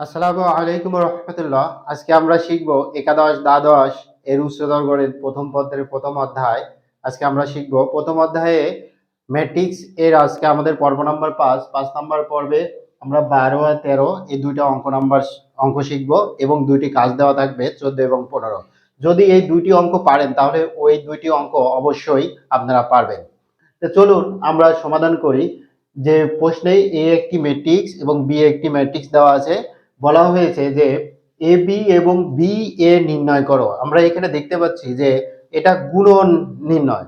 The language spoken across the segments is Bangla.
আসসালামু আলাইকুম রহমতুল্লাহ। আজকে আমরা শিখব একাদশ, দ্বাদশ, এর উচ্চতর প্রথম পত্রের প্রথম অধ্যায়। আজকে আমরা শিখব প্রথম অধ্যায়ে ম্যাট্রিক্স এর আজকে আমাদের পর্ব নাম্বার পাঁচ। পাঁচ নাম্বার পর্বে আমরা বারো আর তেরো এই দুইটা অঙ্ক নাম্বার অঙ্ক শিখব এবং দুইটি কাজ দেওয়া থাকবে, চোদ্দ এবং পনেরো। যদি এই দুইটি অঙ্ক পারেন, তাহলে ওই দুইটি অঙ্ক অবশ্যই আপনারা পারবেন। তো চলুন আমরা সমাধান করি যে প্রশ্নে এ একটি ম্যাট্রিক্স এবং বি একটি ম্যাট্রিক্স দেওয়া আছে। বলা হয়েছে যে এ বি এবং বি এ নির্ণয় করো। আমরা এখানে দেখতে পাচ্ছি যে এটা গুণন নির্ণয়।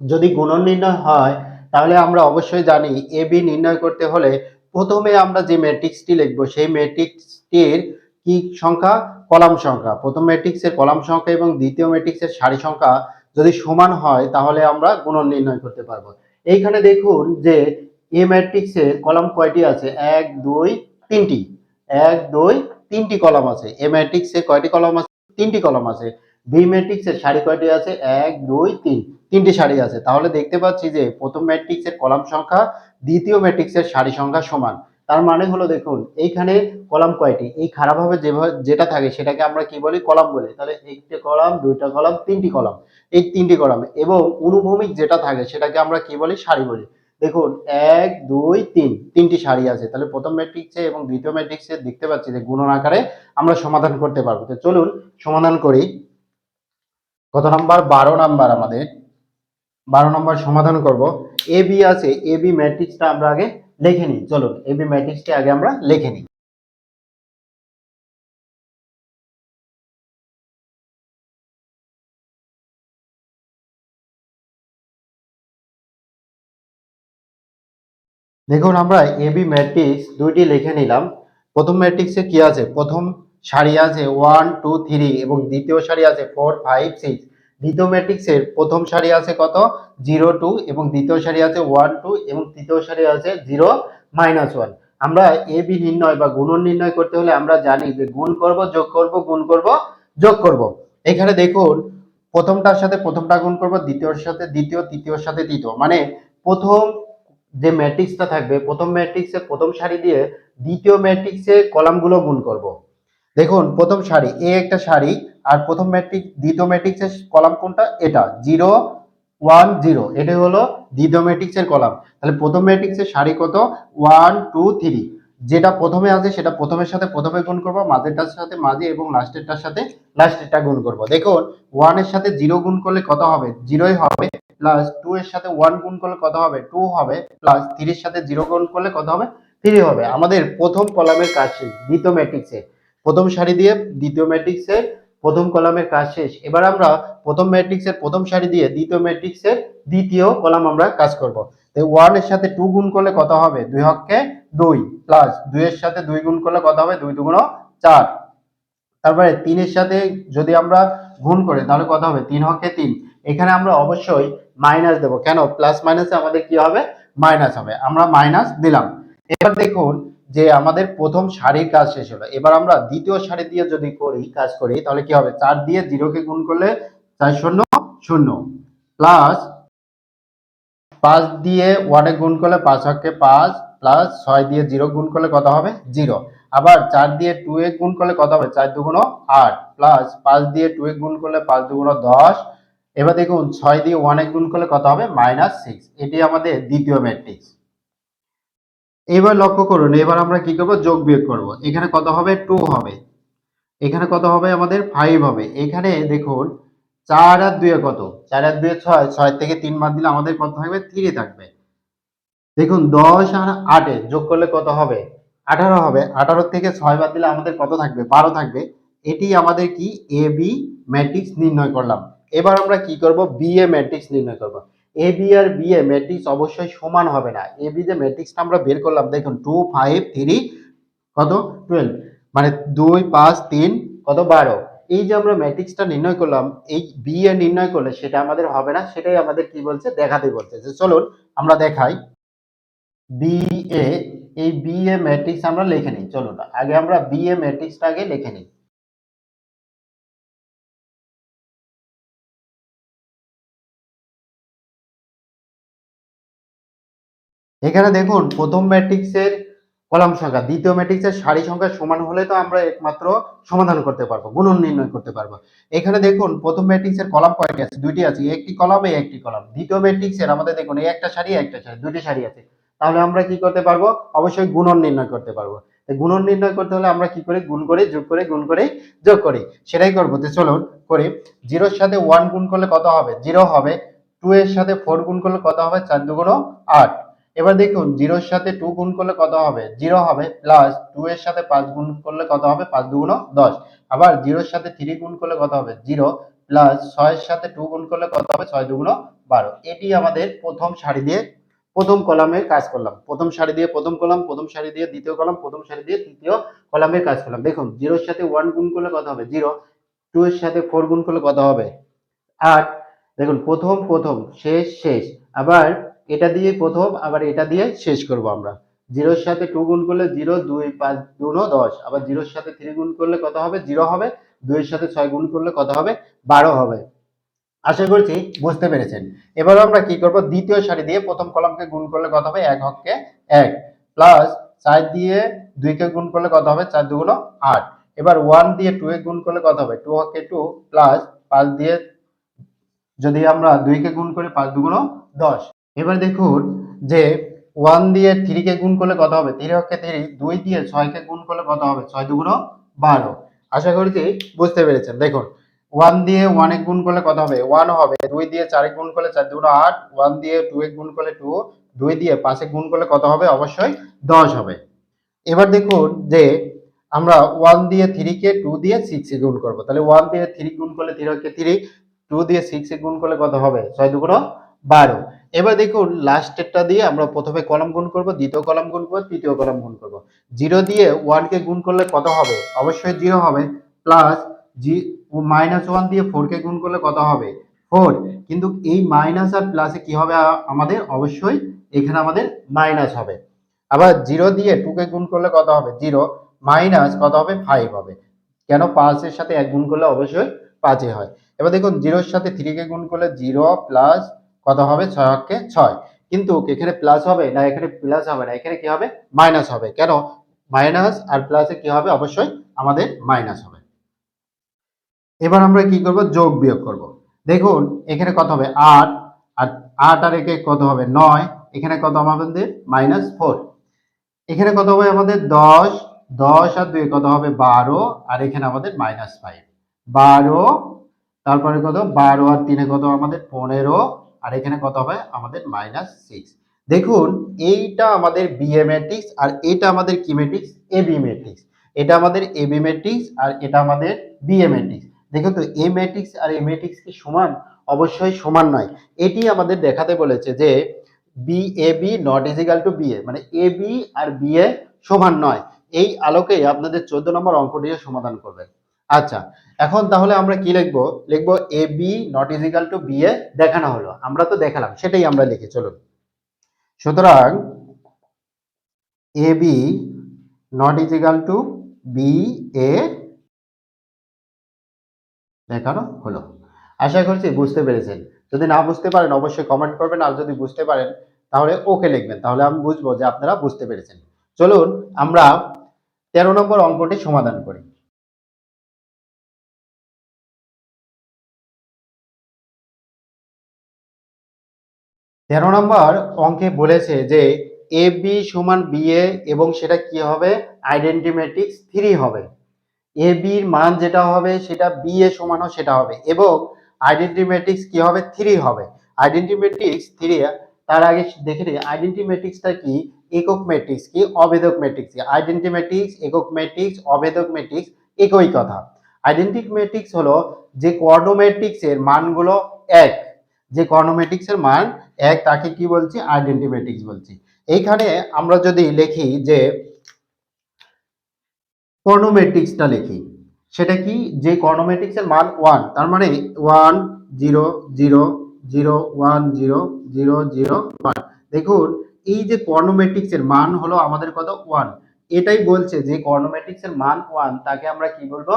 যদি গুণন নির্ণয় হয়, তাহলে আমরা অবশ্যই জানি এ বি নির্ণয় করতে হলে প্রথমে আমরা যে ম্যাট্রিক্সটি লিখব, সেই ম্যাট্রিক্সটির কি সংখ্যা? কলাম সংখ্যা। প্রথম ম্যাট্রিক্সের কলাম সংখ্যা এবং দ্বিতীয় ম্যাট্রিক্সের সারি সংখ্যা যদি সমান হয়, তাহলে আমরা গুণন নির্ণয় করতে পারব। এইখানে দেখুন যে এ ম্যাট্রিক্সের কলাম কয়টি আছে? এক, দুই, তিনটি। এক, দুই, তিনটি কলম আছে। এ ম্যাট্রিক্সে কয়টি কলম আছে? তিনটি কলম আছে। বি ম্যাট্রিক্সের সারি কয়টি আছে? এক, দুই, তিন। তিনটি সারি আছে। তাহলে দেখতে পাচ্ছি যে প্রথম ম্যাট্রিক্সের কলাম সংখ্যা দ্বিতীয় ম্যাট্রিক্সের সারি সংখ্যা সমান। তার মানে হলো দেখুন, এইখানে কলাম কয়টি? এই খারাপভাবে যেভাবে যেটা থাকে সেটাকে আমরা কি বলি? কলাম বলি। তাহলে একটি কলাম, দুইটা কলাম, তিনটি কলাম। এই তিনটি কলাম এবং অনুভূমিক যেটা থাকে সেটাকে আমরা কি বলি? সারি বলি। দেখুন, এক, দুই, তিন। তিনটি সারি আছে। তাহলে প্রথম ম্যাট্রিক্সে এবং দ্বিতীয় ম্যাট্রিক্সে দেখতে পাচ্ছি যে গুণন আকারে আমরা সমাধান করতে পারব। তো চলুন, সমাধান করি। কত নাম্বার? বারো নাম্বার আমাদের। বারো নম্বর সমাধান করব। এ, বি আছে। এ, বি ম্যাট্রিক্সটা আমরা আগে লিখে নিই। চলুন, এ, বি ম্যাট্রিক্সটি আগে আমরা লিখে নিই। দেখুন, আমরা এ বি ম্যাট্রিক্স দুইটি লিখে নিলাম। প্রথম ম্যাট্রিক্সে কি আছে? প্রথম সারি আছে ওয়ান টু থ্রি এবং দ্বিতীয় সারি আছে ফোর ফাইভ সিক্স দ্বিতীয় ম্যাট্রিক্সের প্রথম সারি আছে কত? জিরো টু এবং দ্বিতীয় সারি আছে ওয়ান টু এবং তৃতীয় সারি আছে জিরো মাইনাস ওয়ান আমরা এ বি নির্ণয় বা গুণন নির্ণয় করতে হলে আমরা জানি যে গুণ করব, যোগ করব, গুণ করব, যোগ করব। এখানে দেখুন, প্রথমটার সাথে প্রথমটা গুণ করব, দ্বিতীয়র সাথে দ্বিতীয়, তৃতীয়র সাথে তৃতীয়। মানে প্রথম যে ম্যাট্রিক্সটা থাকবে, প্রথম ম্যাট্রিক্সের প্রথম সারি দিয়ে দ্বিতীয় ম্যাট্রিক্সের কলামগুলো গুণ করব। দেখুন, প্রথম সারি, এ একটা সারি, আর প্রথম ম্যাট্রিক্স, দ্বিতীয় ম্যাট্রিক্সের কলাম কোনটা? এটা, জিরো, ওয়ান, জিরো। এটা হলো দ্বিতীয় ম্যাট্রিক্সের কলাম। তাহলে প্রথম ম্যাট্রিক্সের সারি কত? One, two, three. যেটা প্রথমে আছে, সেটা প্রথমের সাথে প্রথমে গুণ করব, মাঝেরটার সাথে মাঝে এবং লাস্টেরটার সাথে লাস্টেরটা গুণ করব। দেখুন, ওয়ানের সাথে জিরো গুণ করলে কত হবে? জিরোই হবে। প্লাস টু এর সাথে ওয়ান গুণ করলে কত হবে? টু হবে প্লাস থ্রির সাথে জিরো গুণ করলে কত হবে? থ্রি হবে। আমাদের প্রথম কলামের কাজ শেষ, দ্বিতীয় ম্যাট্রিক্সে প্রথম সারি দিয়ে দ্বিতীয় ম্যাট্রিক্সের প্রথম কলামের কাজ শেষ। এবার আমরা প্রথম ম্যাট্রিক্সের প্রথম সারি দিয়ে দ্বিতীয় ম্যাট্রিক্সের দ্বিতীয় কলাম আমরা কাজ করব। ওয়ানের সাথে টু গুণ করলে কত হবে? দুই হককে দুই প্লাস দুইয়ের সাথে দুই গুণ করলে কত হবে? দুই দুগুণ চার। তারপরে তিনের সাথে যদি আমরা গুণ করি, তাহলে কত হবে? তিন হকে তিন। এখানে আমরা অবশ্যই মাইনাস দেব। কেন? প্লাস মাইনাসে আমাদের কি হবে? মাইনাস হবে। আমরা মাইনাস দিলাম। এবার দেখুন যে আমাদের প্রথম সারির কাজ শেষ হলো। এবার আমরা দ্বিতীয় সারি দিয়ে যদি করি, কাজ করি, তাহলে কি হবে? চার দিয়ে জিরোকে গুণ করলে চার শূন্য শূন্য। প্লাস পাঁচ দিয়ে ওয়ানে গুণ করলে পাঁচ হকে পাঁচ প্লাস ছয় দিয়ে জিরো গুণ করলে কত হবে? জিরো আবার চার দিয়ে টু এ গুণ করলে কত হবে? চার দুগুণ আট। প্লাস পাঁচ দিয়ে টু এ গুণ করলে পাঁচ দুগুণ দশ। এবার দেখুন ছয় দিয়ে ওয়ান গুণ করলে কত হবে? মাইনাস সিক্স এটি আমাদের দ্বিতীয় ম্যাট্রিক্স এবার লক্ষ্য করুন, এবার আমরা কি করব? যোগ বিয়োগ করব। এখানে কত হবে? টু হবে। এখানে কত হবে? আমাদের ফাইভ হবে। এখানে দেখুন, চার আর দুয়ে কত? চার আর দুয়ে ছয়। ছয় থেকে তিন বাদ দিলে আমাদের কত থাকবে? থ্রি থাকবে। দেখুন, দশ আর আটে যোগ করলে কত হবে? আঠারো হবে। আঠারো থেকে ছয় বাদ দিলে আমাদের কত থাকবে? বারো থাকবে। এটি আমাদের কি? এ বি ম্যাট্রিক্স নির্ণয় করলাম। এবার আমরা কি করব? বি এ ম্যাট্রিক্স নির্ণয় করব। এ বি আর বি এ ম্যাট্রিক্স অবশ্যই সমান হবে না। এ বি যে ম্যাট্রিক্সটা আমরা বের করলাম, দেখুন টু ফাইভ থ্রি কত? টুয়েলভ মানে দুই, পাঁচ, তিন, কত? বারো। এই যে আমরা ম্যাট্রিক্সটা নির্ণয় করলাম, এই বি এ নির্ণয় করলে সেটা আমাদের হবে না, সেটাই আমাদের কি বলছে? দেখাতে বলছে। যে চলুন, আমরা দেখাই। বি এ, এই বি এ ম্যাট্রিক্স আমরা লিখে নিই। চলুন, আগে আমরা বি এ ম্যাট্রিক্সটা আগে লিখে নিই। এখানে দেখুন, প্রথম ম্যাট্রিক্সের কলাম সংখ্যা, দ্বিতীয় ম্যাট্রিক্সের সারি সংখ্যা সমান হলে তো আমরা একমাত্র সমাধান করতে পারব, গুণন নির্ণয় করতে পারব। এখানে দেখুন, প্রথম ম্যাট্রিক্সের কলাম কয়টি আছে, দুইটি আছে, একটি কলাম একটি কলাম। দ্বিতীয় ম্যাট্রিক্সের আমাদের দেখুন, এই একটা সারি একটা সারি, দুইটি সারি আছে। তাহলে আমরা কি করতে পারব? অবশ্যই গুণন নির্ণয় করতে পারব। গুণন নির্ণয় করতে হলে আমরা কি করি? গুণ করে, যোগ করে, গুণ করে, যোগ করি। সেটাই করব। তো চলুন করি। জিরোর সাথে ওয়ান গুণ করলে কত হবে? জিরো হবে। টু এর সাথে ফোর গুণ করলে কত হবে? চার দুগুণ আট। এবার দেখুন, জিরোর সাথে টু গুণ করলে কত হবে? জিরো হবে প্লাস টু এর সাথে পাঁচ গুণ করলে কত হবে? পাঁচ দুগুণ দশ। আবার জিরোর সাথে থ্রি গুণ করলে কত হবে? জিরো প্লাস ছয়ের সাথে টু গুণ করলে কত হবে? ছয় দুগুণ বারো। এটি আমাদের প্রথম সারি দিয়ে প্রথম কলামে কাজ করলাম। প্রথম সারি দিয়ে প্রথম কলাম, প্রথম সারি দিয়ে দ্বিতীয় কলাম, প্রথম সারি দিয়ে তৃতীয় কলামে কাজ করলাম। দেখুন, জিরোর সাথে ওয়ান গুণ করলে কত হবে? জিরো। টু এর সাথে ফোর গুণ করলে কত হবে? আট। দেখুন, প্রথম প্রথম, শেষ শেষ। আবার এটা দিয়ে প্রথম, আবার এটা দিয়ে শেষ করব আমরা। জিরোর সাথে টু গুণ করলে জিরো, দুই পাঁচ দুনো দশ। আবার জিরোর সাথে থ্রি গুণ করলে কত হবে? জিরো হবে। দুইয়ের সাথে ছয় গুণ করলে কত হবে? বারো হবে। আশা করছি বুঝতে পেরেছেন। এবার আমরা কি করব? দ্বিতীয় সারি দিয়ে প্রথম কলামকে গুণ করলে কত হবে? এক হককে এক। প্লাস চার দিয়ে দুইকে গুণ করলে কত হবে? চার দুগুণ আট। এবার ওয়ান দিয়ে টু এ গুণ করলে কত হবে? টু হকে টু প্লাস পাঁচ দিয়ে যদি আমরা দুইকে গুণ করি, পাঁচ দুগুণ দশ। এবার দেখুন যে ওয়ান দিয়ে থ্রিকে গুণ করলে কত হবে? থ্রি হকে থ্রি দুই দিয়ে ছয়কে গুণ করলে কত হবে? ছয় দুগুণ বারো। আশা করছি বুঝতে পেরেছেন। দেখুন ওয়ান দিয়ে ওয়ানে গুণ করলে কত হবে? ওয়ান হবে। দুই দিয়ে চারে গুণ করলে চার দুগুণ আট। ওয়ান দিয়ে টু এ গুণ করলে টু দুই দিয়ে পাঁচে গুণ করলে কত হবে? অবশ্যই দশ হবে। এবার দেখুন যে আমরা ওয়ান দিয়ে থ্রিকে টু দিয়ে সিক্সে গুণ করব। তাহলে ওয়ান দিয়ে থ্রি গুণ করলে থ্রি হকে থ্রি টু দিয়ে সিক্সে গুণ করলে কত হবে? ছয় দুগুণ বারো। এবার দেখুন লাস্টেরটা দিয়ে আমরা প্রথমে কলম গুণ করব, দ্বিতীয় কলম গুণ করব, তৃতীয় কলম গুণ করব। জিরো দিয়ে ওয়ানকে গুণ করলে কত হবে? অবশ্যই জিরো হবে। প্লাস জি মাইনাস ওয়ান দিয়ে ফোরকে গুণ করলে কত হবে? ফোর কিন্তু এই মাইনাস আর প্লাসে কি হবে আমাদের? অবশ্যই এখানে আমাদের মাইনাস হবে। আবার জিরো দিয়ে টুকে গুণ করলে কত হবে? জিরো। মাইনাস কত হবে? ফাইভ হবে। কেন পাঁচের সাথে এক গুণ করলে অবশ্যই পাঁচে হয়। এবার দেখুন, জিরোর সাথে থ্রিকে গুণ করলে জিরো প্লাস কত হবে? ছয় হককে ছয়। কিন্তু এখানে প্লাস হবে? না, এখানে প্লাস হবে না। এখানে কি হবে? মাইনাস হবে। কেন? মাইনাস আর প্লাসে কি হবে? অবশ্যই আমাদের মাইনাস হবে। এবার আমরা কি করব? যোগ বিয়োগ করব। দেখুন, এখানে কত হবে? আট। আর আট আর একে কত হবে? নয়। এখানে কত হবে আমাদের? মাইনাস ফোর এখানে কত হবে আমাদের? দশ। দশ আর দুই কত হবে? বারো। আর এখানে আমাদের মাইনাস ফাইভ বারো। তারপরে কত? বারো আর তিনে কত আমাদের? পনেরো। আর এখানে কত হবে? আমাদের মাইনাস সিক্স দেখুন, এইটা আমাদের বিএ ম্যাট্রিক্স আর এটা আমাদের কি ম্যাট্রিক্স এ বি ম্যাট্রিক্স এটা আমাদের এ বি ম্যাট্রিক্স আর এটা আমাদের বিএ ম্যাট্রিক্স দেখুন তো এ ম্যাট্রিক্স আর এ ম্যাট্রিক্স কি সমান? অবশ্যই সমান নয়। এটি আমাদের দেখাতে বলেছে যে B A B not equal to B A মানে এ বি আর বিএ সমান নয়। এই আলোকে আপনাদের চোদ্দ নম্বর অঙ্কটিও সমাধান করবেন আচ্ছা এখন তাহলে আমরা কি লিখব? লিখব A B not equal to B A দেখানো হলো। আমরা তো দেখালাম, সেটাই আমরা লিখি, চলুন। সুতরাং A B not equal to B A দেখানো হলো। আশা করছি বুঝতে পেরেছেন। যদি না বুঝতে পারেন, অবশ্যই কমেন্ট করবেন, আর যদি বুঝতে পারেন, তাহলে ওকে লিখবেন। তাহলে আমি বুঝব যে আপনারা বুঝতে পেরেছেন। চলুন, আমরা তেরো নম্বর অঙ্কটি সমাধান করি। তেরো নম্বর অঙ্কে বলেছে যে এ, বি সমান বি এ এবং সেটা কি হবে? আইডেন্টি ম্যাট্রিক্স থ্রি হবে। এ বির মান যেটা হবে, সেটা বি এ সমানও সেটা হবে এবং আইডেন্টি ম্যাট্রিক্স কি হবে? থ্রি হবে। আইডেন্টি ম্যাট্রিক্স থ্রি তার আগে দেখে নিই আইডেন্টি ম্যাট্রিক্সটা কি? একক ম্যাট্রিক্স কি? অবেদক ম্যাট্রিক্স কি? আইডেন্টি ম্যাট্রিক্স একক ম্যাট্রিক্স অবেদক ম্যাট্রিক্স একই কথা। আইডেন্টিক ম্যাট্রিক্স হলো যে কোয়ার্ডোমেট্রিক্সের মানগুলো এক। যে কর্নোমেটিক্সের মান এক, তাকে কি বলছি? আইডেন্টি ম্যাট্রিক্স বলছি। এইখানে আমরা যদি লিখি যে কর্নোমেট্রিক্সটা লিখি, সেটা কি? যে কর্নোমেট্রিক্সের মান ওয়ান, তার মানে one, zero zero zero, one, zero zero zero, one. দেখুন, এই যে কর্নোমেট্রিক্সের মান হলো আমাদের কত? ওয়ান। এটাই বলছে যে কর্নোমেট্রিক্সের মান ওয়ান তাকে আমরা কি বলব?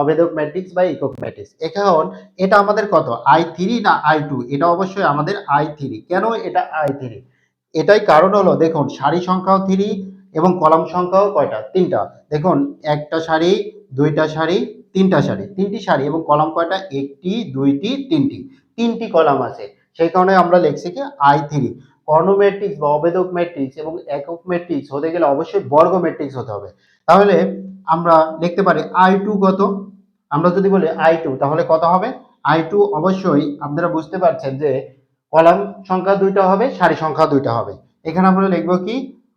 অবেদক ম্যাট্রিক্স বা একক ম্যাট্রিক্স এখন এটা আমাদের কত? আই থ্রি না আই টু এটা অবশ্যই আমাদের আই থ্রি কেন এটা আই থ্রি এটাই কারণ হলো, দেখুন, সারি সংখ্যাও থ্রি এবং কলাম সংখ্যাও কয়টা? তিনটা। দেখুন, একটা শাড়ি দুইটা শাড়ি তিনটা শাড়ি তিনটি শাড়ি এবং কলাম কয়টা? একটি, দুইটি, তিনটি। তিনটি কলাম আছে। সেই কারণে আমরা লিখছি কি? আই থ্রি কর্ণ ম্যাট্রিক্স বা অবেদক ম্যাট্রিক্স এবং একক ম্যাট্রিক্স হতে গেলে অবশ্যই বর্গ ম্যাট্রিক্স হতে হবে। তাহলে আমরা লিখতে পারি আই টু কত? আমরা যদি বলি আই টু তাহলে কত হবে? আই টু অবশ্যই আপনারা বুঝতে পারছেন যে কলাম সংখ্যা দুইটা হবে, সারি সংখ্যা দুইটা হবে। এখানে আমরা লিখব কি?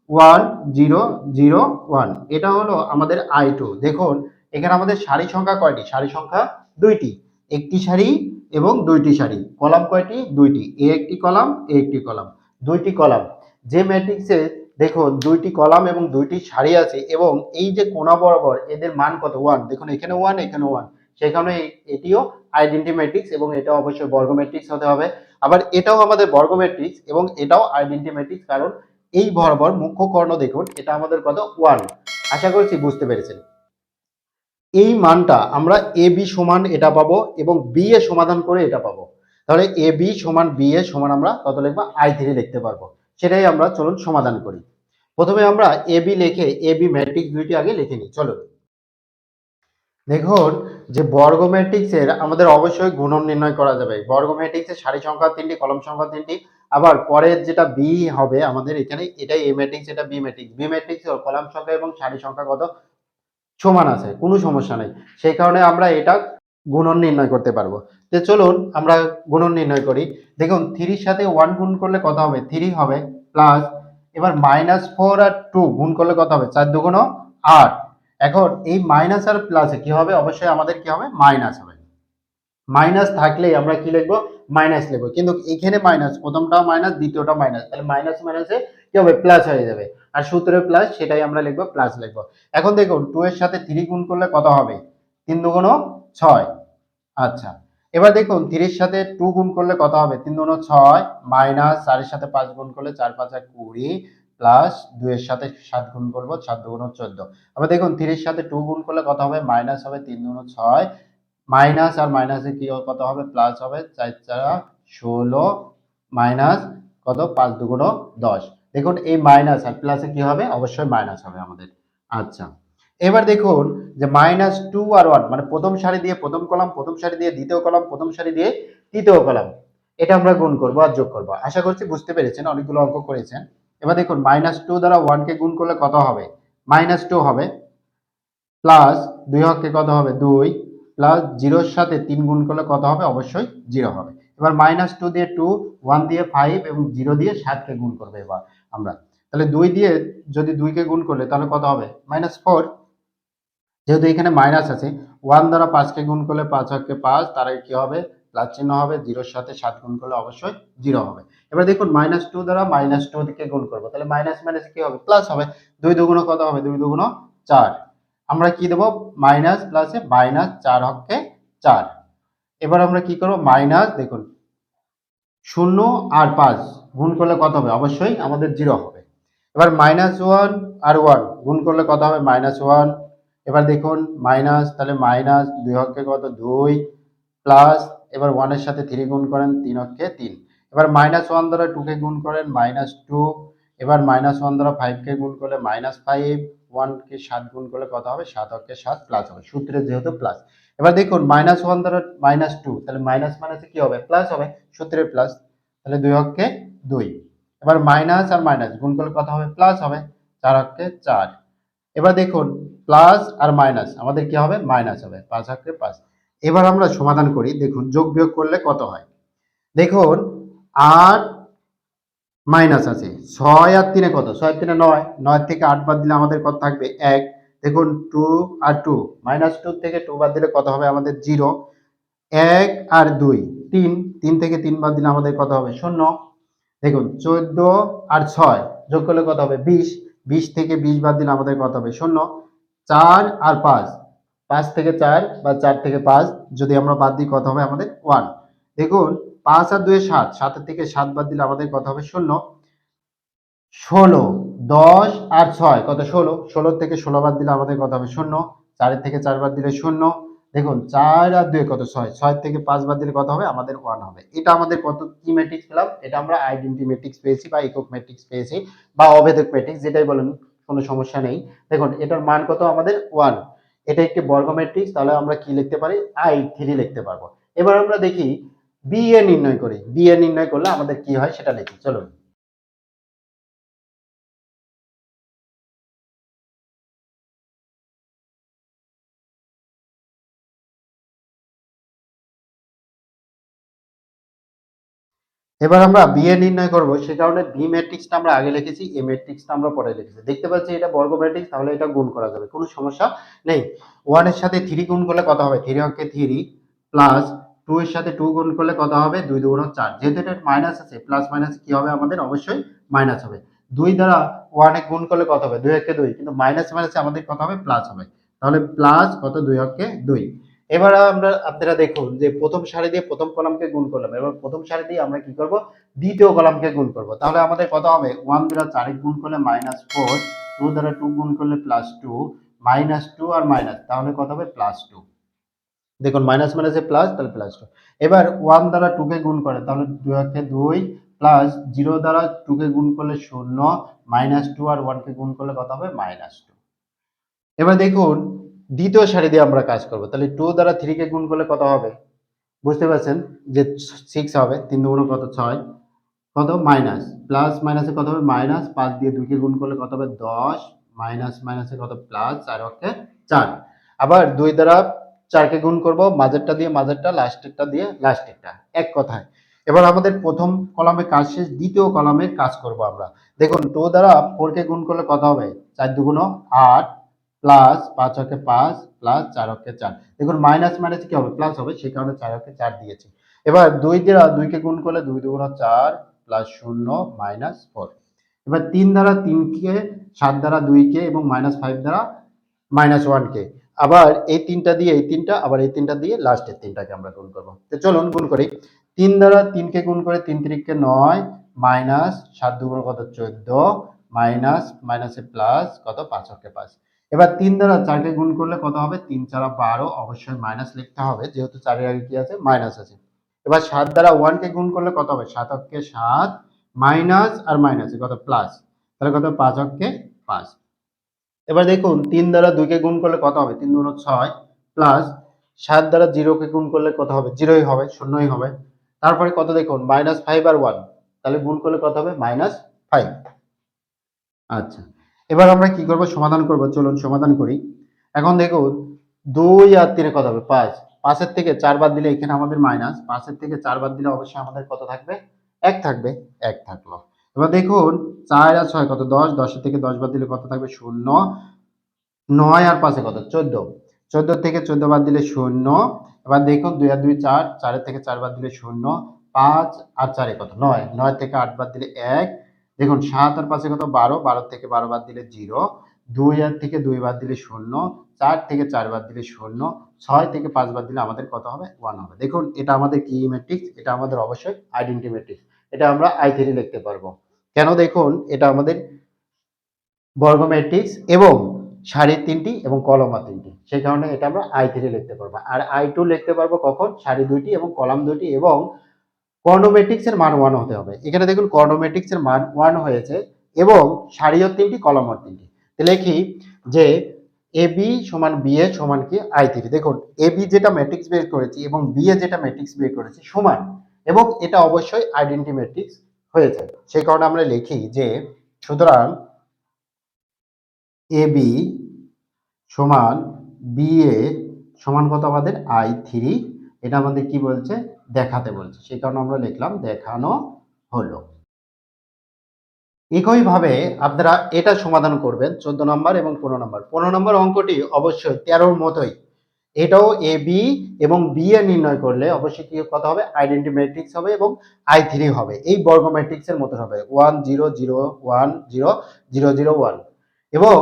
ওয়ান জিরো জিরো ওয়ান এটা হলো আমাদের আই টু দেখুন, এখানে আমাদের সারি সংখ্যা কয়টি? সারি সংখ্যা দুইটি। একটি সারি এবং দুইটি সারি। কলাম কয়টি? দুইটি। এ একটি কলাম, এ একটি কলাম। দুইটি কলাম। যে ম্যাট্রিক্সে দেখুন দুইটি কলাম এবং দুইটি সারি আছে এবং এই যে কোনা বরাবর এদের মান কত? ওয়ান দেখুন এখানে ওয়ান এখানে ওয়ান কারণে এটিও আইডেন্টি ম্যাট্রিক্স এবং এটা অবশ্যই বর্গ ম্যাট্রিক্স হতে হবে। আবার এটাও আমাদের বর্গ ম্যাট্রিক্স এবং এটাও আইডেন্টি ম্যাট্রিক্স কারণ এই বরাবর মুখ্য কর্ণ দেখুন, এটা আমাদের কত? ওয়ান আশা করছি বুঝতে পেরেছেন। এই মানটা আমরা এ বি সমান এটা পাবো এবং বি এ সমাধান করে এটা পাবো। তাহলে এ বি সমান বি এ সমান আমরা কত লিখব? আই থ্রি লিখতে পারব। সেটাই আমরা চলুন সমাধান করি। প্রথমে আমরা এ বি লিখে এ বি ম্যাট্রিক্স দুইটি আগে লিখে নিই। চলুন দেখুন যে বর্গ ম্যাট্রিক্সের আমাদের অবশ্যই গুণন নির্ণয় করা যাবে। বর্গ ম্যাট্রিক্সের সারি সংখ্যা তিনটি, কলম সংখ্যা তিনটি। আবার পরের যেটা বি হবে আমাদের এখানে, এটাই এ ম্যাট্রিক্স এটা B matrix B matrix column সংখ্যা এবং সারি সংখ্যা কত? সমান আছে, কোনো সমস্যা নেই। সেই কারণে আমরা এটা গুণন নির্ণয় করতে পারব। তো চলুন আমরা গুণন নির্ণয় করি। দেখুন থ্রির সাথে ওয়ান গুণ করলে কত হবে? থ্রি হবে প্লাস এবার মাইনাস ফোর আর টু গুণ করলে কত হবে? চার দুগুণ আট। এখন এই মাইনাস আর প্লাসে কি হবে? অবশ্যই আমাদের কি হবে? মাইনাস হবে। মাইনাস থাকলেই আমরা কি লিখব? মাইনাস লিখব। কিন্তু এখানে মাইনাস প্রথমটাও মাইনাস দ্বিতীয়টা মাইনাস তাহলে মাইনাস মাইনাসে কি হবে? প্লাস হয়ে যাবে। আর সূত্রে প্লাস সেটাই আমরা লিখব প্লাস লিখব। এখন দেখুন টু এর সাথে থ্রি গুণ করলে কত হবে? তিন দুগুণ ছয়। আচ্ছা। এবার দেখুন থ্রির সাথে টু গুণ করলে কত হবে? তিন দুগুণ ছয় মাইনাস চারের সাথে পাঁচ গুণ করলে চার, পাঁচ আর কুড়ি প্লাস দুইয়ের সাথে সাত গুণ করব, সাত দুগুণ চোদ্দ। আবার দেখুন থ্রির সাথে টু গুণ করলে কত হবে? মাইনাস হবে তিন দুগুণ ছয়। মাইনাস আর মাইনাসে কি? কত হবে? প্লাস হবে চার, চারা, ষোলো। মাইনাস কত? পাঁচ দুগুণ দশ। দেখুন, এই মাইনাস আর প্লাসে কি হবে? অবশ্যই মাইনাস হবে আমাদের। আচ্ছা। এবার দেখুন যে মাইনাস টু আর ওয়ান মানে প্রথম সারি দিয়ে প্রথম কলাম প্রথম সারি দিয়ে দ্বিতীয় কলাম প্রথম সারি দিয়ে তৃতীয় কলাম এটা আমরা গুণ করব আর যোগ করব। আশা করছি বুঝতে পেরেছেন, অনেকগুলো অঙ্ক করেছেন। এবার দেখুন মাইনাস টু দ্বারা ওয়ানকে গুণ করলে কত হবে? মাইনাস টু হবে প্লাস দুই হককে কত হবে? দুই প্লাস জিরোর সাথে তিন গুণ করলে কত হবে? অবশ্যই জিরো হবে। এবার মাইনাস টু দিয়ে টু ওয়ান দিয়ে ফাইভ এবং জিরো দিয়ে সাতকে গুণ করবে এবার আমরা। তাহলে দুই দিয়ে যদি দুইকে গুণ করলে তাহলে কত হবে? মাইনাস ফোর যেহেতু এখানে মাইনাস আছে ওয়ান দ্বারা পাঁচকে গুণ করলে পাঁচ হককে পাঁচ, তার কি হবে? প্লাস চিহ্ন হবে জিরোর সাথে সাত গুণ করলে অবশ্যই জিরো হবে। এবার দেখুন মাইনাস টু দ্বারা মাইনাস টু থেকে গুণ করব, তাহলে মাইনাস মাইনাস কি হবে? প্লাস হবে। দুই দুগুণ কত হবে? দুই দুগুণ চার। আমরা কি দেবো? মাইনাস প্লাসে মাইনাস চার হককে চার। এবার আমরা কি করব? মাইনাস দেখুন, শূন্য আর পাঁচ গুণ করলে কত হবে? অবশ্যই আমাদের জিরো হবে। এবার মাইনাস ওয়ান আর ওয়ান গুণ করলে কত হবে? মাইনাস ওয়ান এবার দেখুন মাইনাস তাহলে মাইনাস দুই অক্ষে কত? দুই প্লাস এবার ওয়ানের সাথে থ্রি গুণ করেন, তিন অক্ষে তিন। এবার মাইনাস ওয়ান দ্বারা টুকে গুণ করেন মাইনাস টু এবার মাইনাস ওয়ান দ্বারা ফাইভকে গুণ করলে মাইনাস ফাইভ ওয়ানকে সাত গুণ করলে কত হবে? সাত হককে সাত প্লাস হবে। সূত্রে যেহেতু প্লাস এবার দেখুন মাইনাস ওয়ান দ্বারা মাইনাস টু তাহলে মাইনাস মাইনাসে কি হবে? প্লাস হবে। সূত্রে প্লাস তাহলে দুই অক্ষে দুই। এবার মাইনাস আর মাইনাস গুণ করলে কত হবে? প্লাস হবে। চার অক্ষে চার। এবার দেখুন প্লাস আর মাইনাস আমাদের কি হবে? মাইনাস হবে, পাঁচ হককে পাঁচ। এবার আমরা সমাধান করি, দেখুন, যোগ বিয়োগ করলে কত হয়? দেখুন, আট মাইনাস আছে, ছয় আর তিনে কত? ছয় তিনে নয় নয় থেকে আট বাদ দিলে আমাদের কত থাকবে? এক। দেখুন টু আর টু মাইনাস টু থেকে টু বাদ দিলে কত হবে? আমাদের জিরো এক আর দুই, তিন। তিন থেকে তিন বাদ দিলে আমাদের কত হবে? শূন্য। দেখুন, চোদ্দ আর ছয় যোগ করলে কত হবে? বিশ। বিশ থেকে বিশ বাদ দিলে আমাদের কত হবে? শূন্য। চার আর পাঁচ। পাঁচ থেকে চার বা চার থেকে পাঁচ, যদি আমরা বাদ দিই কত হবে আমাদের? ওয়ান। দেখুন, পাঁচ আর দুয়ে সাত, সাতের থেকে সাত বাদ দিলে আমাদের কত হবে? শূন্য। ষোলো, দশ আর ছয়, কত? ষোলো। ষোলো থেকে ষোলো বাদ দিলে আমাদের কত হবে? শূন্য। চারের থেকে চার বাদ দিলে শূন্য। দেখুন, চার আর দুই কত? ছয়। ছয় থেকে পাঁচ বাদ দিলে কত হবে? আমাদের ওয়ান হবে। এটা আমাদের কত? কি ম্যাট্রিক্স পেলাম? এটা আমরা আইডেন্টি ম্যাট্রিক্স পেয়েছি বা একক ম্যাট্রিক্স পেয়েছি বা অভেদক ম্যাট্রিক্স যেটাই বলেন, কোনো সমস্যা নেই। দেখুন, এটার মান কত আমাদের? ওয়ান এটা একটি বর্গ ম্যাট্রিক্স তাহলে আমরা কি লিখতে পারি? আই থ্রি লিখতে পারব। এবার আমরা দেখি বি এ নির্ণয় করি। বি এ নির্ণয় করলে আমাদের কি হয়? সেটা লিখি। চলুন। এবার আমরা বি এ নির্ণয় করব, সে কারণে বি ম্যাট্রিক্সটা আমরা আগে লিখেছি এ ম্যাট্রিক্সটা আমরা পরে লিখেছি। দেখতে পাচ্ছি এটা বর্গ ম্যাট্রিক্স তাহলে এটা গুণ করা যাবে, কোনো সমস্যা নেই। ওয়ানের সাথে থ্রি গুণ করলে কত হবে? থ্রি অঙ্কে থ্রি প্লাস টু এর সাথে টু গুণ করলে কত হবে? দুই দুগুণ চার। যেহেতু এটা মাইনাস আছে প্লাস মাইনাস কি হবে আমাদের? অবশ্যই মাইনাস হবে। দুই দ্বারা ওয়ানে গুণ করলে কত হবে? দুই একে দুই। কিন্তু মাইনাস মাইনাসে আমাদের কত হবে? প্লাস হবে। তাহলে প্লাস কত? দুই অঙ্কে দুই। এবার আমরা, আপনারা দেখুন যে প্রথম সারি দিয়ে প্রথম কলামকে গুণ করলাম। এবার প্রথম সারি দিয়ে আমরা কি করব? দ্বিতীয় কলামকে গুণ করব। তাহলে আমাদের কত হবে? ওয়ান দ্বারা চারে গুণ করলে মাইনাস ফোর টু দ্বারা টু গুণ করলে প্লাস টু মাইনাস টু আর মাইনাস তাহলে কত হবে? প্লাস টু দেখুন মাইনাস মাইনাসে প্লাস তাহলে প্লাস টু এবার ওয়ান দ্বারা টুকে গুণ করে, তাহলে দুই একে দুই প্লাস জিরো দ্বারা টুকে গুণ করলে শূন্য মাইনাস টু আর ওয়ানকে গুণ করলে কত হবে? মাইনাস টু এবার দেখুন দ্বিতীয় সারি দিয়ে আমরা কাজ করব। তাহলে টু দ্বারা থ্রিকে গুণ করলে কত হবে? বুঝতে পারছেন যে সিক্স হবে, তিন দুগুণ কত? ছয়। কত? মাইনাস প্লাস মাইনাসে কত হবে? মাইনাস পাঁচ দিয়ে দুইকে গুণ করলে কত হবে? দশ। মাইনাস মাইনাসে কত? প্লাস চার অক্ষে চার। আবার দুই দ্বারা চারকে গুণ করব, মাঝেরটা দিয়ে মাঝেরটা লাস্টেরটা দিয়ে লাস্টেরটা এক কথায়। এবার আমাদের প্রথম কলামে কাজ শেষ, দ্বিতীয় কলামে কাজ করব আমরা। দেখুন টু দ্বারা ফোরকে গুণ করলে কত হবে? চার দুগুণ আট। প্লাস পাঁচ অকে পাঁচ, প্লাস চার অকে চার। দেখুন, মাইনাস মাইনাস কি হবে? প্লাস হবে সেই কারণে চার অকে চার দিয়েছি। এবার দুই দ্বারা দুইকে গুণ করলে দুই দুগুণ চার, প্লাস শূন্য, মাইনাস ফোর। এবার তিন দ্বারা তিনকে, সাত দ্বারা দুইকে এবং মাইনাস ফাইভ দ্বারা মাইনাস ওয়ানকে। আবার এই তিনটা দিয়ে, এই তিনটা, আবার এই তিনটা দিয়ে লাস্টের তিনটাকে আমরা গুণ করব। তো চলুন, গুণ করি। তিন দ্বারা তিনকে গুণ করে তিন তিরিককে নয়, মাইনাস সাত দুগুণ কত? চোদ্দ, মাইনাস, মাইনাসে প্লাস কত? পাঁচ অকে পাঁচ। এবার তিন দ্বারা চারকে গুণ করলে কত হবে? তিন চারা বারো, অবশ্যই মাইনাস লিখতে হবে, যেহেতু চারের আগে কি আছে? মাইনাস আছে। এবার সাত দ্বারা ওয়ানকে গুণ করলে কত হবে? সাত অক্ষে সাত মাইনাস আর মাইনাস কত? প্লাস তাহলে কত? পাঁচ অক্ষে পাঁচ। এবার দেখুন, তিন দ্বারা দুইকে গুণ করলে কত হবে? তিন দুগুণ ছয় প্লাস সাত দ্বারা জিরোকে গুণ করলে কত হবে? জিরোই হবে, শূন্যই হবে। তারপরে কত দেখুন? মাইনাস ফাইভ আর ওয়ান তাহলে গুণ করলে কত হবে? মাইনাস ফাইভ আচ্ছা। এবার আমরা কি করব? সমাধান করব। চলুন সমাধান করি। এখন দেখুন দুই আর তিনে কত হবে? পাঁচ। পাঁচের থেকে চার বাদ দিলে এখানে আমাদের মাইনাস পাঁচের থেকে চার বাদ দিলে অবশ্যই আমাদের কত থাকবে? এক থাকবে। এক থাকল। এবার দেখুন, চার আর ছয় কত? দশ। দশের থেকে দশ বাদ দিলে কত থাকবে? শূন্য। নয় আর পাঁচে কত? চোদ্দ। চোদ্দ থেকে চোদ্দ বাদ দিলে শূন্য। এবার দেখুন, দুই আর দুই চার। চারের থেকে চার বাদ দিলে শূন্য। পাঁচ আর চারে কত? নয়। নয় থেকে আট বাদ দিলে এক। দেখুন, সাত আর পাঁচে কত? বারো। বারো থেকে বারো বাদ দিলে জিরো। দুই আর থেকে দুই বাদ দিলে শূন্য। চার থেকে চার বাদ দিলে শূন্য। ছয় থেকে পাঁচ বাদ দিলে আমাদের কত হবে? ওয়ান হবে। দেখুন, এটা আমাদের কি ম্যাট্রিক্স এটা আমাদের অবশ্যই আইডেন্টি ম্যাট্রিক্স এটা আমরা আই থ্রি লিখতে পারব। কেন দেখুন, এটা আমাদের বর্গ ম্যাট্রিক্স এবং সারির তিনটি এবং কলমা তিনটি। সেই কারণে এটা আমরা আই থ্রি লিখতে পারব। আর আই টু লিখতে পারব কখন? সারি দুইটি এবং কলাম দুইটি এবং কর্নোমেট্রিক্স এর মান ওয়ান হতে হবে। এখানে দেখুন কর্নোমেট্রিক্সের মান ওয়ান হয়েছে এবং সারিও তিনটি কলমর তিনটি। লিখি যে এ বি সমান বি এ সমান কি? আই থ্রি দেখুন এ বি যেটা ম্যাট্রিক্স বের করেছি এবং বি এ যেটা ম্যাট্রিক্স বের করেছি সমান এবং এটা অবশ্যই আইডেন্টি ম্যাট্রিক্স হয়েছে। সেই কারণে আমরা লিখি যে সুতরাং এ বি সমান বি এ সমান কত আমাদের? আই থ্রি এটা আমাদের কি বলছে? দেখাতে বলছে। সেই কারণে আমরা লিখলাম, দেখানো হলো। একইভাবে আপনারা এটা সমাধান করবেন, চোদ্দ নম্বর এবং পনেরো নম্বর। পনেরো নম্বর অঙ্কটি অবশ্যই তেরোর মতোই। এটাও এ বি এবং বি এ নির্ণয় করলে অবশ্যই কি কত হবে? আইডেন্টি ম্যাট্রিক্স হবে এবং আই থ্রি হবে। এই বর্গ ম্যাট্রিক্সের মতো হবে। One zero zero one zero zero zero one এবং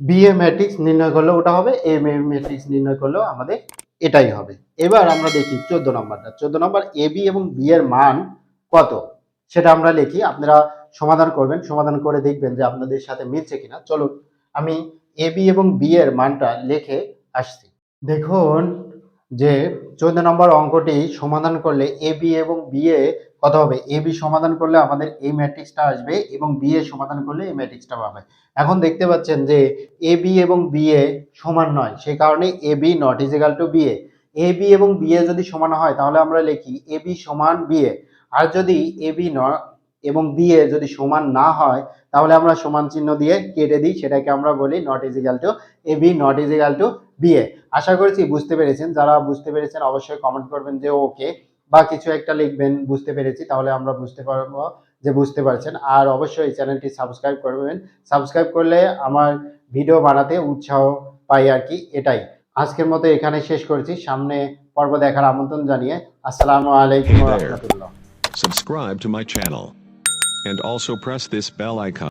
বি এ ম্যাট্রিক্স নির্ণয় করলে ওটা হবে এম এ ম্যাট্রিক্স নির্ণয় করলেও আমাদের এটাই হবে। এবার আমরা দেখি চোদ্দ নম্বরটা। চোদ্দ নম্বর এ বি এবং বি এর মান কত? সেটা আমরা লিখি। আপনারা সমাধান করবেন। সমাধান করে দেখবেন যে আপনাদের সাথে মিলছে কিনা। চলুন, আমি এ বি এবং বি এর মানটা লিখে আসছি। দেখুন যে চোদ্দ নম্বর অঙ্কটি সমাধান করলে এ বি এবং বি এ কত হবে। এ বি সমাধান করলে আমাদের এই ম্যাট্রিক্সটা আসবে এবং বি এ সমাধান করলে এই ম্যাট্রিক্সটা পাবে। এখন দেখতে পাচ্ছেন যে এ বি এবং বি এ সমান নয়, সেই কারণে A B not is equal to B A A B এবং বি এ যদি সমান হয়, তাহলে আমরা লিখি এ বি সমান বি এ আর যদি এ বি ন এবং বি এ যদি সমান না হয়, তাহলে আমরা সমান চিহ্ন দিয়ে কেটে দিই, সেটাকে আমরা বলি not is equal to A B not is equal to B A আশা করছি বুঝতে পেরেছেন। যারা বুঝতে পেরেছেন, অবশ্যই কমেন্ট করবেন যে ওকে বা কিছু একটা লিখবেন বুঝতে পেরেছি তাহলে আমরা বুঝতে পারব যে বুঝতে পারছেন আর অবশ্যই চ্যানেলটি সাবস্ক্রাইব করবেন সাবস্ক্রাইব করলে আমার ভিডিও বানাতে উৎসাহ পাই আর কি এটাই আজকের মতো এখানে শেষ করছি সামনে পর্ব দেখার আমন্ত্রণ জানিয়ে আসসালামু আলাইকুম. রহমতুল্লাহ Subscribe to my channel. And also press this bell icon.